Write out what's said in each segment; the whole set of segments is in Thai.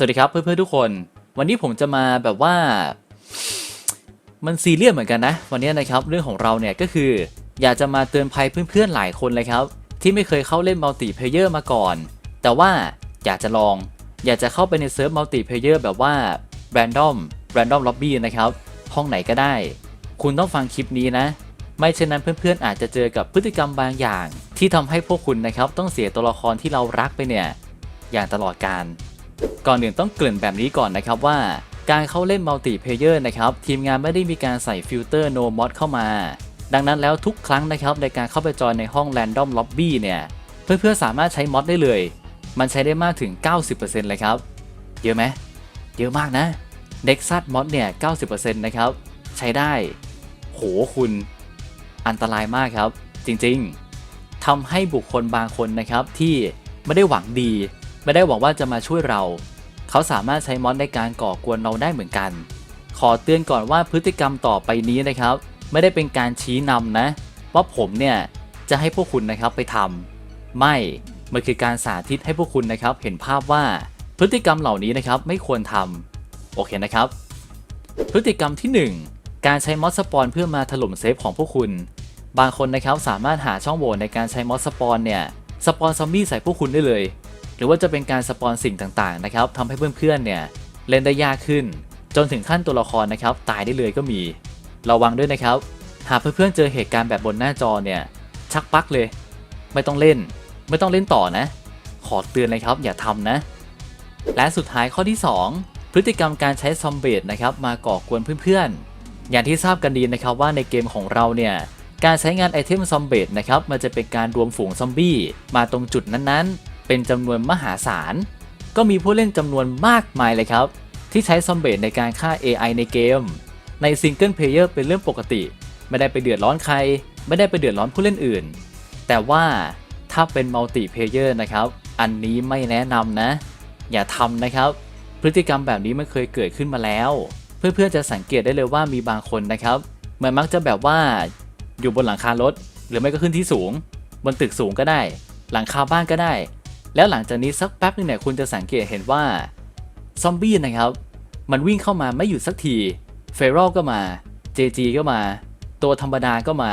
สวัสดีครับเพื่อนๆทุกคน วันนี้ผมจะมาแบบว่า มันซีเรียสเหมือนกันนะ วันนี้นะครับเรื่องของเราเนี่ยก็คือ อยากจะมาเตือนภัยเพื่อนๆหลายคนเลยครับ ที่ไม่เคยเข้าเล่นมัลติเพลเยอร์มาก่อน แต่ว่าอยากจะลอง อยากจะเข้าไปในเซิร์ฟมัลติเพลเยอร์แบบว่า random random lobby นะครับห้องไหนก็ได้ คุณต้องฟังคลิปนี้นะ ไม่เช่นนั้นเพื่อนๆอาจจะเจอกับพฤติกรรมบางอย่าง ที่ทำให้พวกคุณนะครับต้องเสียตัวละครที่เรารักไปเนี่ยอย่างตลอดการ ก่อนอื่นต้องเกริ่นแบบนี้ก่อนนะครับว่า การเข้าเล่นมัลติเพเยอร์นะครับทีมงานไม่ได้มีการใส่ฟิลเตอร์ no mod เข้ามา ดังนั้นแล้วทุกครั้งนะครับในการเข้าไปจอยในห้อง Random Lobby เนี่ยเพื่อนๆสามารถใช้มอดได้เลย มันใช้ได้มากถึง 90%เลยครับ เยอะไหมเยอะมากนะ Nexus Mod เนี่ย 90%นะครับ ใช้ได้ โหคุณ อันตรายมากครับ จริงๆ ทำให้บุคคลบางคนนะครับที่ไม่ได้หวังดี ไม่ได้หวังว่าจะมาช่วยเรา เขาสามารถใช้มอดในการก่อกวนเราได้เหมือนกัน ขอเตือนก่อนว่าพฤติกรรมต่อไปนี้นะครับ ไม่ได้เป็นการชี้นำนะ ว่าผมเนี่ยจะให้พวกคุณนะครับไปทำไม่มันคือการสาธิตให้พวกคุณนะครับ เห็นภาพว่าพฤติกรรมเหล่านี้นะครับไม่ควรทำโอเคนะครับ พฤติกรรมที่ 1 การใช้มอสสปอนเพื่อมาถล่มเซฟของพวกคุณ บางคนนะครับสามารถหาช่องโหว่ในการใช้มอสสปอนเนี่ยสปอนซอมบี้ใส่พวกคุณได้เลย หรือว่าจะเป็นการสปอนสิ่งต่างๆนะครับทำให้เพื่อนๆเนี่ยเล่นได้ยากขึ้น จนถึงขั้นตัวละครนะครับตายได้เลยก็มี ระวังด้วยนะครับ หากเพื่อนๆเจอเหตุการณ์แบบบนหน้าจอเนี่ยชักปักเลย ไม่ต้องเล่น ไม่ต้องเล่นต่อนะ ขอเตือนเลยครับอย่าทำนะ และสุดท้ายข้อที่ 2 พฤติกรรมการใช้ซอมเบดนะครับมาก่อกวนเพื่อนๆ อย่างที่ทราบกันดีนะครับว่าในเกมของเราเนี่ยการใช้งานไอเทมซอมเบดนะครับมันจะเป็นการรวมฝูงซอมบี้มาตรงจุดนั้นๆ เป็นจำนวนมหาศาล ก็มีผู้เล่นจำนวนมากมายเลยครับ ที่ใช้ซอมเบดในการฆ่า AI ในเกม ในซิงเกิลเพลเยอร์เป็นเรื่องปกติ ไม่ได้ไปเดือดร้อนใคร ไม่ได้ไปเดือดร้อนผู้เล่นอื่น แต่ว่าถ้าเป็นมัลติเพลเยอร์นะครับ อันนี้ไม่แนะนำนะ อย่าทำนะครับ พฤติกรรมแบบนี้มันเคยเกิดขึ้นมาแล้ว เพื่อนๆจะสังเกตได้เลยว่ามีบางคนนะครับมันมักจะแบบว่าอยู่บนหลังคารถ หรือไม่ก็ขึ้นที่สูง บนตึกสูงก็ได้ หลังคาบ้านก็ได้ แล้วหลังจากนี้สักแป๊บนึงเนี่ยคุณจะสังเกตเห็นว่าซอมบี้นะครับ มันวิ่งเข้ามาไม่หยุดสักทีเฟร l ก็มา JG ก็มา ตัวธรรมดาก็มา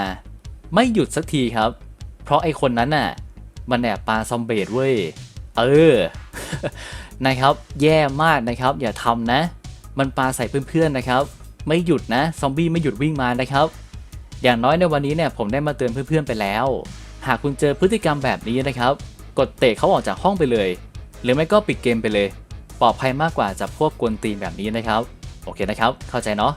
ไม่หยุดสักทีครับ เพราะไอคนนั้นน่ะ มันแอบปาซอมเบดเว้ย เออ นะครับ แย่มากนะครับ อย่าทำนะ มันปาใส่เพื่อนๆนะครับ ไม่หยุดนะ ซอมบี้ไม่หยุดวิ่งมานะครับ อย่างน้อยในวันนี้เนี่ยผมได้มาเตือนเพื่อนๆไปแล้ว หากคุณเจอพฤติกรรมแบบนี้นะครับ กดเตะเขาออกจากห้องไปเลย หรือไม่ก็ปิดเกมไปเลย ปลอดภัยมากกว่าจากพวกกวนตีนแบบนี้นะครับ โอเคนะครับ เข้าใจเนาะ